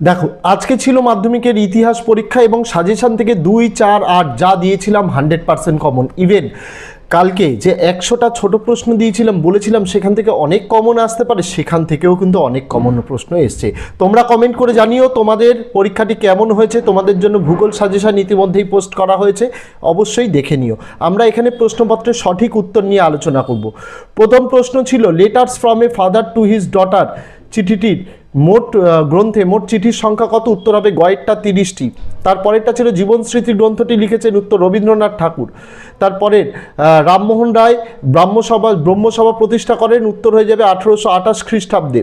দেখো, আজকে ছিল মাধ্যমিকের ইতিহাস পরীক্ষা এবং সাজেশন থেকে দুই, চার, আট যা দিয়েছিলাম হান্ড্রেড পার্সেন্ট কমন ইভেন কালকে যে একশোটা ছোট প্রশ্ন দিয়েছিলাম, বলেছিলাম সেখান থেকে অনেক কমন আসতে পারে, সেখান থেকেও কিন্তু অনেক কমন প্রশ্ন এসছে। তোমরা কমেন্ট করে জানিও তোমাদের পরীক্ষাটি কেমন হয়েছে, তোমাদের জন্য ভূগোল সাজেশন ইতিমধ্যেই পোস্ট করা হয়েছে, অবশ্যই দেখে নিও। আমরা এখানে প্রশ্নপত্রের সঠিক উত্তর নিয়ে আলোচনা করব। প্রথম প্রশ্ন ছিল letters from a father to his daughter চিঠিটির মোট গ্রন্থে মোট চিঠির সংখ্যা কত? উত্তর হবে গয়েরটা তিরিশটি। তারপরেরটা ছিল জীবন স্মৃতি গ্রন্থটি লিখেছেন উত্তর রবীন্দ্রনাথ ঠাকুর। তারপরে রামমোহন রায় ব্রাহ্মসভা ব্রহ্মসভা প্রতিষ্ঠা করেন, উত্তর হয়ে যাবে আঠেরোশো আঠাশ খ্রিস্টাব্দে।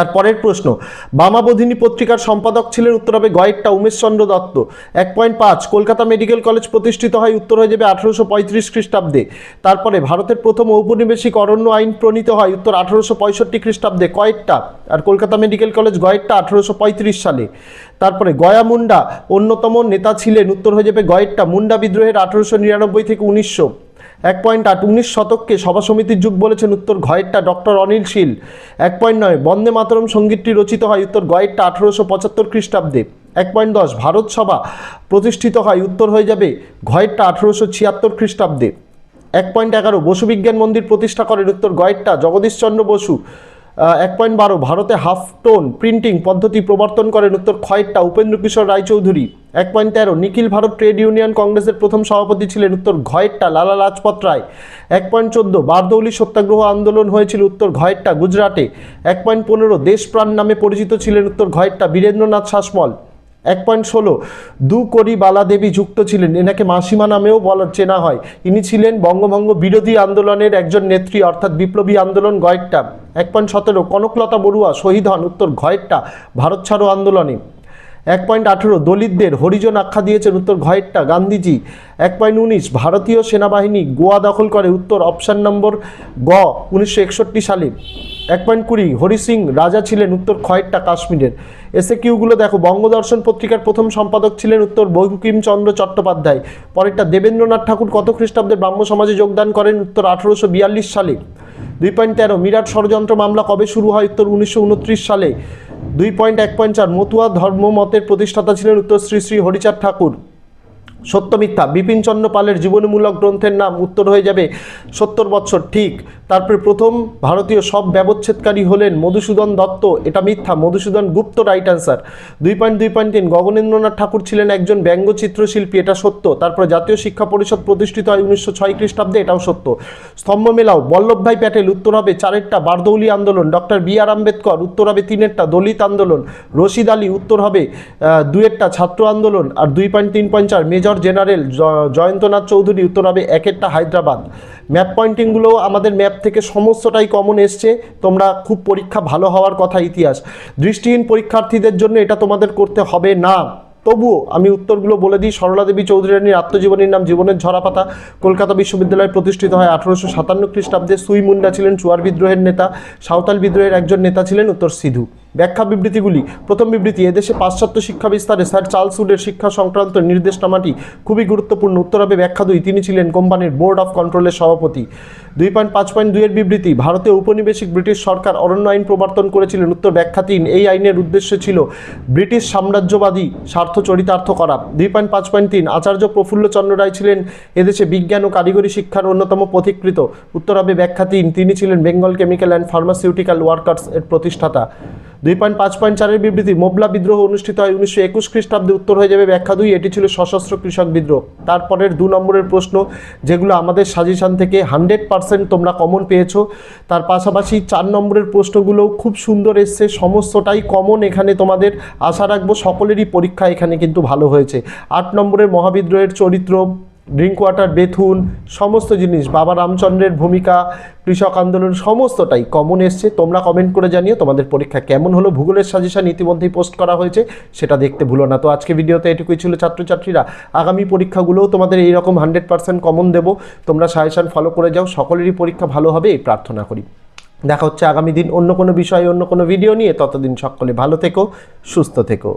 তারপরের প্রশ্ন, বামাবোধিনী পত্রিকার সম্পাদক ছিলেন উত্তর হবে গয়েরটা উমেশচন্দ্র দত্ত। এক পয়েন্ট পাঁচ, কলকাতা মেডিকেল কলেজ প্রতিষ্ঠিত হয় উত্তর হয়ে যাবে আঠারোশো পঁয়ত্রিশ খ্রিস্টাব্দে। তারপরে ভারতের প্রথম ঔপনিবেশিক অরণ্য আইন প্রণীত হয় উত্তর আঠারোশো পঁয়ষট্টি খ্রিস্টাব্দে, কয়েকটা, আর কলকাতা মেডিকেল কলেজ গয়েরটা আঠারোশো পঁয়ত্রিশ সালে। তারপরে গয়া মুন্ডা, অন্যতম নেতা ছিলেন উত্তর হয়ে যাবে গয়েরটা মুন্ডা বিদ্রোহের আঠারোশো নিরানব্বই থেকে উনিশশো। এক পয়েন্ট আট, উনিশ শতককে সভা সমিতির যুগ বলেছেন উত্তর ঘয়েরটা ডক্টর অনিল শীল। এক পয়েন্ট নয়, বন্দে মাতরম সঙ্গীতটি রচিত হয় উত্তর গয়েরটা আঠারোশো পঁচাত্তর খ্রিস্টাব্দে। এক পয়েন্ট দশ, ভারত সভা প্রতিষ্ঠিত হয় উত্তর হয়ে যাবে ঘয়েরটা আঠেরোশো ছিয়াত্তর খ্রিস্টাব্দে। এক পয়েন্ট এগারো, বসু বিজ্ঞান মন্দির প্রতিষ্ঠা করেন উত্তর গয়েরটা জগদীশচন্দ্র বসু। এক পয়েন্ট বারো, ভারতে হাফ টোন প্রিন্টিং পদ্ধতি প্রবর্তন করেন উত্তর খয়েরটা উপেন্দ্র কিশোর রায়চৌধুরী। এক পয়েন্ট তেরো, নিখিল ভারত ট্রেড ইউনিয়ন কংগ্রেসের প্রথম সভাপতি ছিলেন উত্তর ঘয়েরটা লালা লাজপত রায়। এক পয়েন্ট চোদ্দ, বারদৌলি সত্যাগ্রহ আন্দোলন হয়েছিল উত্তর ঘয়েরটা গুজরাটে। এক পয়েন্ট পনেরো, দেশপ্রাণ নামে পরিচিত ছিলেন উত্তর ঘয়েরটা বীরেন্দ্রনাথ শাসমল। এক পয়েন্ট ষোলো। দু করি বালাদেবী যুক্ত ছিলেন। এনাকে মাসিমা নামেও বলার চেনা হয়। ইনি ছিলেন বঙ্গভঙ্গ বিরোধী আন্দোলনের একজন নেত্রী, অর্থাৎ বিপ্লবী আন্দোলন গয়েরটা এক পয়েন্ট সতেরো, কনকলতা বড়ুয়া, শহীদ হন উত্তর ঘয়েরটা ভারত ছাড়ো আন্দোলনে। এক পয়েন্ট আঠেরো দলিতদের হরিজন আখ্যা দিয়েছেন উত্তর ঘয়েরটা গান্ধীজি। এক পয়েন্ট উনিশ ভারতীয় সেনাবাহিনী গোয়া দখল করে উত্তর অপশান নম্বর গ উনিশশো একষট্টি সালে এক পয়েন্ট কুড়ি হরি সিং রাজা ছিলেন উত্তর খয়েরটা কাশ্মীরের। এসে কিউগুলো দেখো, বঙ্গদর্শন পত্রিকার প্রথম সম্পাদক ছিলেন উত্তর বঙ্কিমচন্দ্র চট্টোপাধ্যায়। পরেরটা দেবেন্দ্রনাথ ঠাকুর কত খ্রিস্টাব্দে ব্রাহ্ম সমাজে যোগদান করেন উত্তর আঠারোশো বিয়াল্লিশ সালে দুই পয়েন্ট তেরো, মিরাট ষড়যন্ত্র মামলা কবে শুরু হয় উত্তর উনিশশো উনত্রিশ সালে? দুই পয়েন্ট এক পয়েন্ট চার। মতুয়া ধর্মমতের প্রতিষ্ঠাতা ছিলেন উত্তর শ্রী শ্রী হরিচাঁদ ঠাকুর। সত্য মিথ্যা। বিপিনচন্দ্র পালের জীবনীমূলক গ্রন্থের নাম উত্তর হয়ে যাবে সত্তর বৎসর। ঠিক, তারপরে প্রথম ভারতীয় সব ব্যবচ্ছেদকারী হলেন মধুসূদন দত্ত। এটা মিথ্যা, মধুসূদন গুপ্ত রাইট অ্যান্সার দুই পয়েন্ট দুই পয়েন্ট তিন, গগনেন্দ্রনাথ ঠাকুর ছিলেন একজন ব্যঙ্গচিত্রশিল্পী, এটা সত্য। তারপরে জাতীয় শিক্ষা পরিষদ প্রতিষ্ঠিত হয় উনিশশো ছয় খ্রিস্টাব্দে, এটাও সত্য। স্তম্ভ মেলাও বল্লভভাই প্যাটেল, উত্তর হবে চারেরটা বারদৌলি আন্দোলন। ডক্টর বি আর আম্বেদকর, উত্তর হবে তিনেরটা দলিত আন্দোলন। রশিদ আলী, উত্তর হবে দুয়েরটা ছাত্র আন্দোলন। আর দুই পয়েন্ট তিন পয়েন্ট চার, মেজর জেনারেল জ- জয়ন্তনাথ চৌধুরী উত্তর হবে একেরটা হায়দ্রাবাদ। ম্যাপ পয়েন্টিংগুলো আমাদের ম্যাপ থেকে সমস্তটাই কমন এসছে। তোমরা খুব পরীক্ষা ভালো হওয়ার কথা ইতিহাস। দৃষ্টিহীন পরীক্ষার্থীদের জন্য এটা তোমাদের করতে হবে না। তবুও আমি উত্তরগুলো বলে দিই। সরলা দেবী চৌধুরী রানীর আত্মজীবনীর নাম জীবনের ঝরাপাতা। কলকাতা বিশ্ববিদ্যালয়ে প্রতিষ্ঠিত হয় আঠারোশো সাতান্ন খ্রিস্টাব্দে। সুই মুন্ডা ছিলেন চুয়ার বিদ্রোহের নেতা। সাঁওতাল বিদ্রোহের একজন নেতা ছিলেন উত্তর সিধু। ব্যাখ্যা বিবৃতিগুলি। প্রথম বিবৃতি, এদেশে পাশ্চাত্য শিক্ষা বিস্তারে স্যার চার্লস উডের শিক্ষা সংক্রান্ত নির্দেশনামাটি খুবই গুরুত্বপূর্ণ। উত্তর হবে ব্যাখ্যা দুই, তিনি ছিলেন কোম্পানির বোর্ড অফ কন্ট্রোলের সভাপতি। দুই পয়েন্ট পাঁচ পয়েন্ট দুইয়ের বিবৃতি ভারতে উপনিবেশিক ব্রিটিশ সরকার অরণ্য আইন প্রবর্তন করেছিলেন। উত্তর ব্যাখ্যা তিন, এই আইনের উদ্দেশ্য ছিল ব্রিটিশ সাম্রাজ্যবাদী স্বার্থ চরিতার্থ করা। দুই পয়েন্ট পাঁচ পয়েন্ট তিন, আচার্য প্রফুল্লচন্দ্র রায় ছিলেন এদেশে বিজ্ঞান ও কারিগরি শিক্ষার অন্যতম পথিকৃত। উত্তর হবে ব্যাখ্যা তিন, তিনি ছিলেন Bengal chemical and pharmaceutical workers এর প্রতিষ্ঠাতা। দুই পয়েন্ট পাঁচ পয়েন্ট চারের বিবৃতি, মোবলা বিদ্রোহ অনুষ্ঠিত হয় উনিশশো একুশ খ্রিস্টাব্দে, উত্তর হয়ে যাবে ব্যাখ্যা দুই, এটি ছিল সশস্ত্র কৃষক বিদ্রোহ। তারপরের দু নম্বরের প্রশ্ন, যেগুলো আমাদের সাজেশান থেকে হান্ড্রেড পার্সেন্ট তোমরা কমন পেয়েছ, তার পাশাপাশি চার নম্বরের প্রশ্নগুলোও খুব সুন্দর এসছে, সমস্তটাই কমন এখানে তোমাদের আশা রাখব, সকলেরই পরীক্ষা এখানে কিন্তু ভালো হয়েছে। আট নম্বরের মহাবিদ্রোহের চরিত্র ড্রিঙ্ক ওয়াটার বেথুন, সমস্ত জিনিস, বাবা রামচন্দ্রের ভূমিকা, কৃষক আন্দোলন, সমস্তটাই কমন এসছে। তোমরা কমেন্ট করে জানিও তোমাদের পরীক্ষা কেমন হলো। ভূগোলের সাজেশন ইতিমধ্যেই পোস্ট করা হয়েছে, সেটা দেখতে ভুলো না। তো আজকে ভিডিওতে এটুকুই ছিল ছাত্রছাত্রীরা। আগামী পরীক্ষাগুলোও তোমাদের এইরকম হান্ড্রেড পার্সেন্ট কমন দেবো। তোমরা সাজেশন ফলো করে যাও। সকলেরই পরীক্ষা ভালো হবে, এই প্রার্থনা করি। দেখা হচ্ছে আগামী দিন অন্য কোনো বিষয়ে, অন্য কোনো ভিডিও নিয়ে। ততদিন সকলে ভালো থেকো, সুস্থ থেকো।